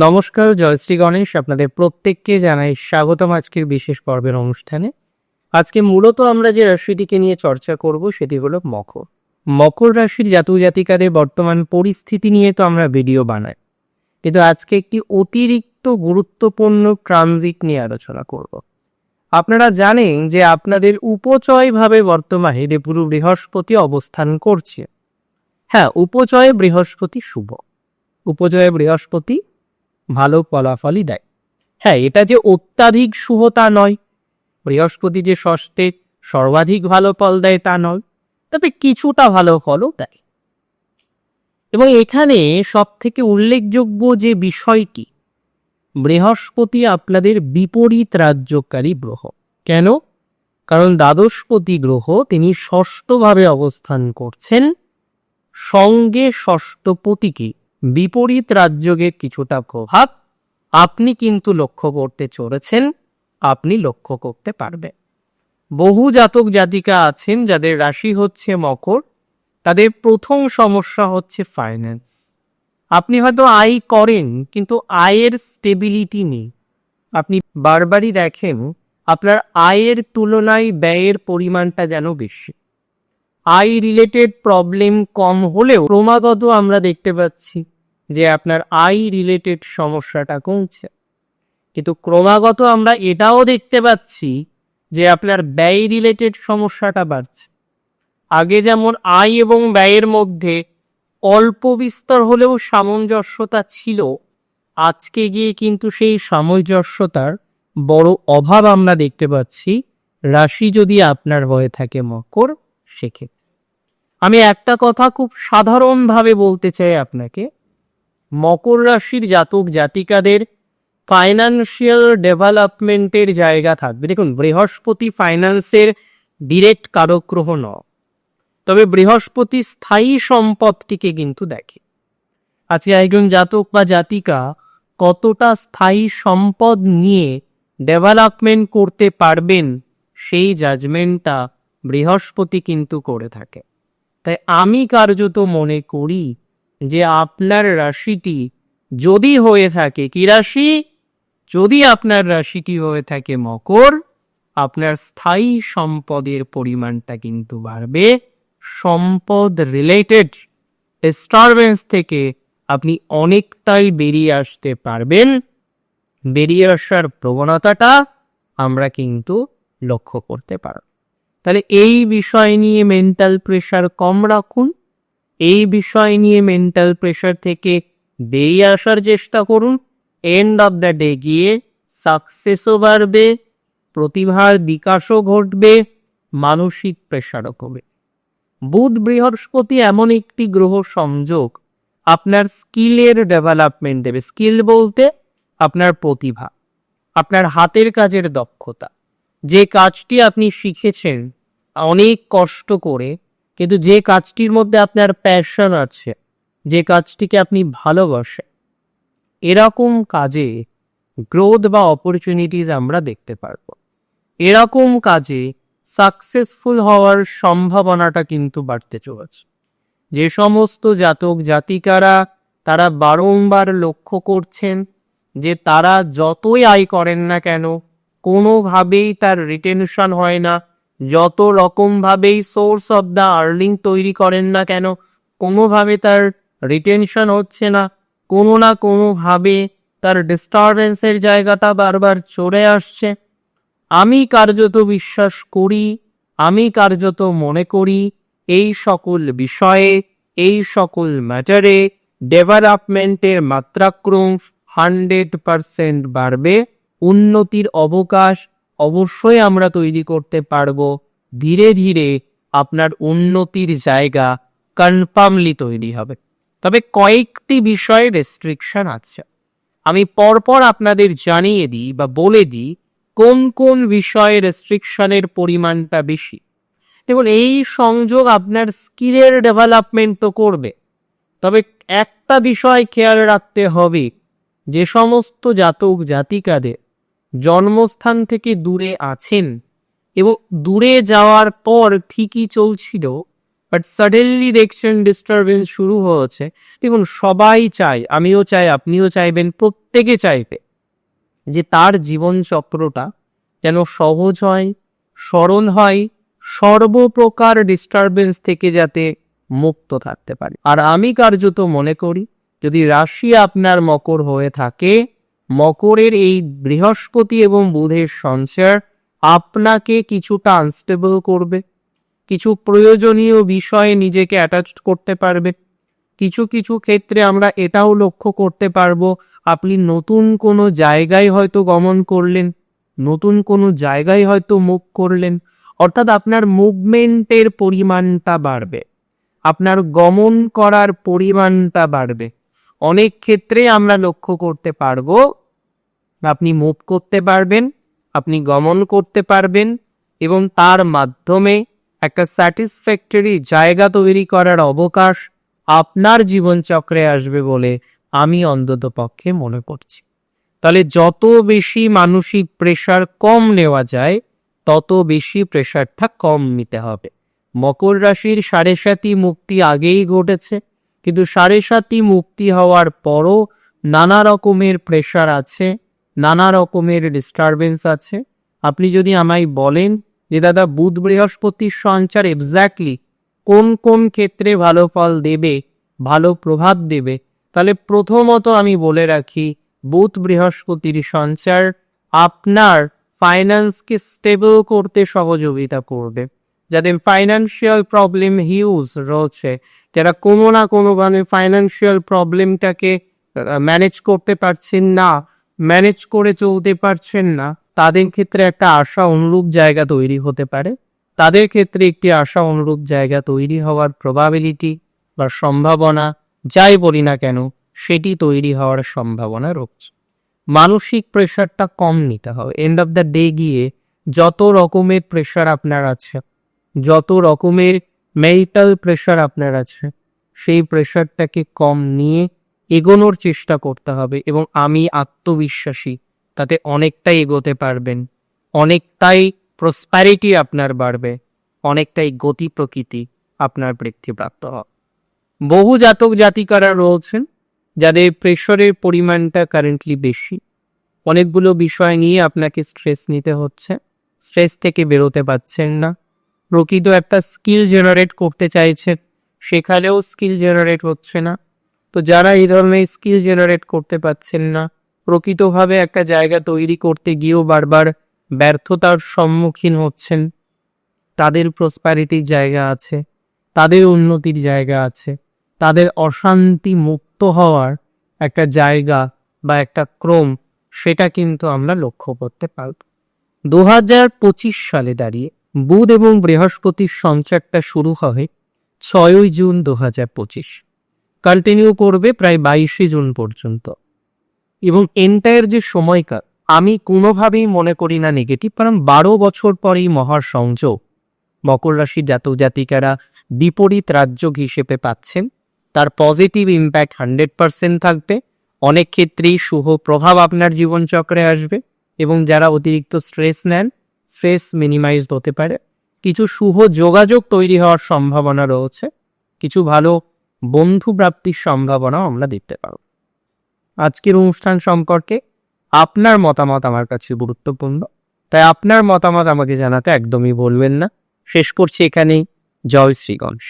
নমস্কার, জয়শ্রী গণেশ আপনাদের প্রত্যেককে জানাই স্বাগতম আজকের বিশেষ পর্বের অনুষ্ঠানে। আজকে মূলত আমরা যে রাশিটিকে নিয়ে চর্চা করব সেটি হলো মকর। মকর রাশির জাতক জাতিকাদের বর্তমান পরিস্থিতি নিয়ে তো আমরা ভিডিও বানাই। কিন্তু আজকে একটি অতিরিক্ত গুরুত্বপূর্ণ ট্রানজিট নিয়ে আলোচনা করব। আপনারা জানেন যে আপনাদের উপচয় ভাবে বর্তমানে দেবগুরু বৃহস্পতি অবস্থান করছে। হ্যাঁ উপচয়ে বৃহস্পতি শুভ। উপজয়ে বৃহস্পতি ভালো ফলাফলই দেয়। হ্যাঁ এটা যে অত্যাধিক শুভ তা নয়, বৃহস্পতি যে ষষ্ঠে সর্বাধিক ভালো ফল দেয় তা নয়, তবে কিছুটা ভালো ফলও দেয়। এবং এখানে সব থেকে উল্লেখযোগ্য যে বিষয়টি, বৃহস্পতি আপনাদের বিপরীত রাজ্যকারী গ্রহ। কেন? কারণ দ্বাদশপতি গ্রহ তিনি ষষ্ঠভাবে অবস্থান করছেন সঙ্গে ষষ্ঠপতিকে। বিপরীত রাজ্যের কিছুটা প্রভাব আপনি কিন্তু লক্ষ্য করতে চলেছেন, আপনি লক্ষ্য করতে পারবেন। বহু জাতক জাতিকা আছেন যাদের রাশি হচ্ছে মকর, তাদের প্রথম সমস্যা হচ্ছে ফাইন্যান্স আপনি হয়তো আয় করেন, কিন্তু আয়ের স্টেবিলিটি নেই। আপনি বারবারই দেখেন, আপনার আয়ের তুলনায় ব্যয়ের পরিমাণটা যেন বেশি। আই রিলেটেড প্রবলেম কম হলেও ক্রমাগত আমরা দেখতে পাচ্ছি যে আপনার আই রিলেটেড সমস্যাটা কমছে। কিন্তু ক্রমাগত আমরা এটাও দেখতে পাচ্ছি যে আপনার ব্যয় রিলেটেড সমস্যাটা বাড়ছে। আগে যেমন আয় এবং ব্যয়ের মধ্যে অল্প বিস্তর হলেও সামঞ্জস্যতা ছিল, আজকে গিয়ে কিন্তু সেই সামঞ্জস্যতার বড় অভাব আমরা দেখতে পাচ্ছি। রাশি যদি আপনার হয়ে থাকে মকর, সেক্ষেত্রে আমি একটা কথা খুব সাধারণভাবে বলতে চাই আপনাকে। মকর রাশির জাতক জাতিকাদের ফাইন্যান্সিয়াল ডেভেলপমেন্টের জায়গা থাকবে। দেখুন, বৃহস্পতি ফাইন্যান্সের ডিরেক্ট কারক গ্রহ ন তবে বৃহস্পতি স্থায়ী সম্পদটিকে কিন্তু দেখে। আজকে একজন জাতক বা জাতিকা কতটা স্থায়ী সম্পদ নিয়ে ডেভেলপমেন্ট করতে পারবেন, সেই জাজমেন্টটা বৃহস্পতি কিন্তু করে থাকে। তাই আমি কার্যত মনে করি যে আপনার রাশিটি যদি হয়ে থাকে কি রাশি? যদি আপনার রাশিটি হয়ে থাকে মকর, আপনার স্থায়ী সম্পদের পরিমাণটা কিন্তু বাড়বে। সম্পদ রিলেটেড ডিস্টারবেন্স থেকে আপনি অনেকটাই বেরিয়ে আসতে পারবেন। বেরিয়ে আসার প্রবণতাটা আমরা কিন্তু লক্ষ্য করতে পারব। তাহলে এই বিষয় নিয়ে মেন্টাল প্রেশার কম রাখুন। এই বিষয় নিয়ে মেন্টাল প্রেশার থেকে বেরিয়ে আসার চেষ্টা করুন। এন্ড অফ দ্য ডে গিয়ে সাকসেসও বাড়বে, প্রতিভার বিকাশও ঘটবে, মানসিক প্রেশারও কমবে। বুধ বৃহস্পতি এমন একটি গ্রহ সংযোগ আপনার স্কিলের ডেভেলপমেন্ট দেবে। স্কিল বলতে আপনার প্রতিভা, আপনার হাতের কাজের দক্ষতা। যে কাজটি আপনি শিখেছেন, অনেক কষ্ট করে, কিন্তু যে কাজটির মধ্যে আপনার প্যাশন আছে, যে কাজটিকে আপনি ভালোবাসেন, এরকম কাজে গ্রোথ বা অপরচুনিটিস আমরা দেখতে পারব। এরকম কাজে সাকসেসফুল হওয়ার সম্ভাবনাটা কিন্তু বাড়তে চলেছে। যে সমস্ত জাতক জাতিকারা তারা বারংবার লক্ষ্য করছেন যে তারা যতই আয় করেন না কেন কোনোভাবেই তার রিটেনশন হয় না। যত রকমভাবেই সোর্স অফ দ্য আর্নিং তৈরি করেন না কেন, কোনোভাবে তার রিটেনশন হচ্ছে না। কোনো না কোনোভাবে তার ডিস্টারবেন্সের জায়গাটা বারবার চলে আসছে। আমি কার্যত বিশ্বাস করি, আমি কার্যত মনে করি, এই সকল বিষয়ে, এই সকল ম্যাটারে ডেভেলপমেন্টের মাত্রাক্রম হান্ড্রেড পারসেন্ট বাড়বে। উন্নতির অবকাশ অবশ্যই আমরা তৈরি করতে পারব। ধীরে ধীরে আপনার উন্নতির জায়গা কনফার্মলি তৈরি হবে। তবে কয়েকটি বিষয়ে রেস্ট্রিকশন আছে। আমি পরপর আপনাদের জানিয়ে দিই বা বলে দিই কোন কোন বিষয়ে রেস্ট্রিকশনের পরিমাণটা বেশি। দেখুন, এই সংযোগ আপনার স্কিলের ডেভেলপমেন্ট তো করবে। তবে একটা বিষয় খেয়াল রাখতে হবে, যে সমস্ত জাতক জাতিকাদের জন্মস্থান থেকে দূরে আছেন এবং দূরে যাওয়ার পর ঠিকই চলছিল বাট সাডেনলি দেখছেন ডিস্টারবেন্স শুরু হয়েছে। দেখুন, সবাই চায়, আমিও চাই, আপনিও চাইবেন, প্রত্যেকে চাইবে যে তার জীবন চক্রটা যেন সহজ হয়, সরল হয়, সর্বপ্রকার ডিস্টারবেন্স থেকে যাতে মুক্ত থাকতে পারে। আর আমি কার্যত মনে করি, যদি রাশি আপনার মকর হয়ে থাকে মকরের এই বৃহস্পতি এবং বুধের সঞ্চার আপনাকে কিছুটা আনস্টেবল করবে। কিছু প্রয়োজনীয় বিষয়ে নিজেকে অ্যাটাচড করতে পারবে। কিছু কিছু ক্ষেত্রে আমরা এটাও লক্ষ্য করতে পারব, আপনি নতুন কোনো জায়গায় হয়তো গমন করলেন, নতুন কোনো জায়গায় হয়তো মুভ করলেন, অর্থাৎ আপনার মুভমেন্টের পরিমাণটা বাড়বে। আপনার গমন করার পরিমাণটা বাড়বে। অনেক ক্ষেত্রে আমরা লক্ষ্য করতে পারব, আপনি মুভ করতে পারবেন, আপনি গমন করতে পারবেন এবং তার মাধ্যমে একটা স্যাটিসফ্যাক্টরি জায়গা তৈরি করার অবকাশ আপনার জীবনচক্রে আসবে বলে আমি অন্তত পক্ষে মনে করছি। তাহলে যত বেশি মানসিক প্রেশার কম নেওয়া যায়, তত বেশি প্রেশারটা কম নিতে হবে। মকর রাশির সাড়ে সাতি মুক্তি আগেই ঘটেছে। কিন্তু সাড়ে সাতি মুক্তি হওয়ার পরও নানা রকমের প্রেশার আছে, নানা রকমের ডিস্টারবেন্স আছে। আপনি যদি আমায় বলেন যে, দাদা, বুধ বৃহস্পতির সঞ্চার এক্স্যাক্টলি কোন কোন ক্ষেত্রে ভালো ফল দেবে, ভালো প্রভাব দেবে? তাহলে প্রথমত আমি বলে রাখি, বুধ বৃহস্পতির সঞ্চার আপনার ফাইন্যান্সকে স্টেবল করতে সহযোগিতা করবে। যাদের ফাইন্যান্সিয়াল প্রবলেম হিউজ রয়েছে, যারা কোনো না কোনো মানে ফাইন্যান্সিয়াল প্রবলেমটাকে ম্যানেজ করতে পারছেন না ম্যানেজ করে চলতে পারছেন না, তাদের ক্ষেত্রে একটা আশা অনুরূপ জায়গা তৈরি হতে পারে। তাদের ক্ষেত্রে একটি আশা অনুরূপ জায়গা তৈরি হওয়ার প্রবাবিলিটি বা সম্ভাবনা, যাই বলি না কেন, সেটি তৈরি হওয়ার সম্ভাবনা রয়েছে। মানসিক প্রেশারটা কম নিতে হবে। এন্ড অফ দ্য ডে গিয়ে যত রকমের প্রেশার আপনার আছে যত রকমের মেরিটাল প্রেশার আপনার আছে, সেই প্রেশারটাকে কম নিয়ে এগোনোর চেষ্টা করতে হবে এবং আমি আত্মবিশ্বাসী, তাতে অনেকটাই এগোতে পারবেন। অনেকটাই প্রসপ্যারিটি আপনার বাড়বে, অনেকটাই গতি প্রকৃতি আপনার বৃদ্ধিপ্রাপ্ত হবে। বহু জাতক জাতিকারা রয়েছেন যাদের প্রেশারের পরিমাণটা কারেন্টলি বেশি। অনেকগুলো বিষয় নিয়ে আপনাকে স্ট্রেস নিতে হচ্ছে। স্ট্রেস থেকে বেরোতে পারছেন না। প্রকৃত একটা স্কিল জেনারেট করতে চাইছেন, সেখানেও স্কিল জেনারেট হচ্ছে না। তো যারা এই ধরনের স্কিল জেনারেট করতে পারছেন না, প্রকৃতভাবে একটা জায়গা তৈরি করতে গিয়েও বারবার ব্যর্থতার সম্মুখীন হচ্ছেন, তাদের প্রসপ্যারিটির জায়গা আছে, তাদের উন্নতির জায়গা আছে, তাদের অশান্তি মুক্ত হওয়ার একটা জায়গা বা একটা ক্রম, সেটা কিন্তু আমরা লক্ষ্য করতে পারব। দু হাজার পঁচিশ সালে দাঁড়িয়ে বুধ এবং বৃহস্পতির সঞ্চারটা শুরু হয় ছয়ই জুন দু হাজার পঁচিশ। কন্টিনিউ করবে প্রায় বাইশে জুন পর্যন্ত। এবং এন্টায়ার যে সময়কাল, আমি কোনোভাবেই মনে করি না নেগেটিভ কারণ বারো বছর পরেই মহার সংযোগ। মকর রাশির জাতক জাতিকারা বিপরীত রাজ্য হিসেবে পাচ্ছেন। তার পজিটিভ ইম্প্যাক্ট হান্ড্রেড পার্সেন্ট থাকবে। অনেক ক্ষেত্রেই শুভ প্রভাব আপনার জীবনচক্রে আসবে। এবং যারা অতিরিক্ত স্ট্রেস নেন স্ট্রেস মিনিমাইজড হতে পারে। কিছু শুভ যোগাযোগ তৈরি হওয়ার সম্ভাবনা রয়েছে। কিছু ভালো বন্ধু প্রাপ্তির সম্ভাবনাও আমরা দেখতে পারব আজকের অনুষ্ঠান সম্পর্কে আপনার মতামত আমার কাছে গুরুত্বপূর্ণ। তাই আপনার মতামত আমাকে জানাতে একদমই বলবেন না। শেষ করছি এখানেই। জয় শ্রীগণেশ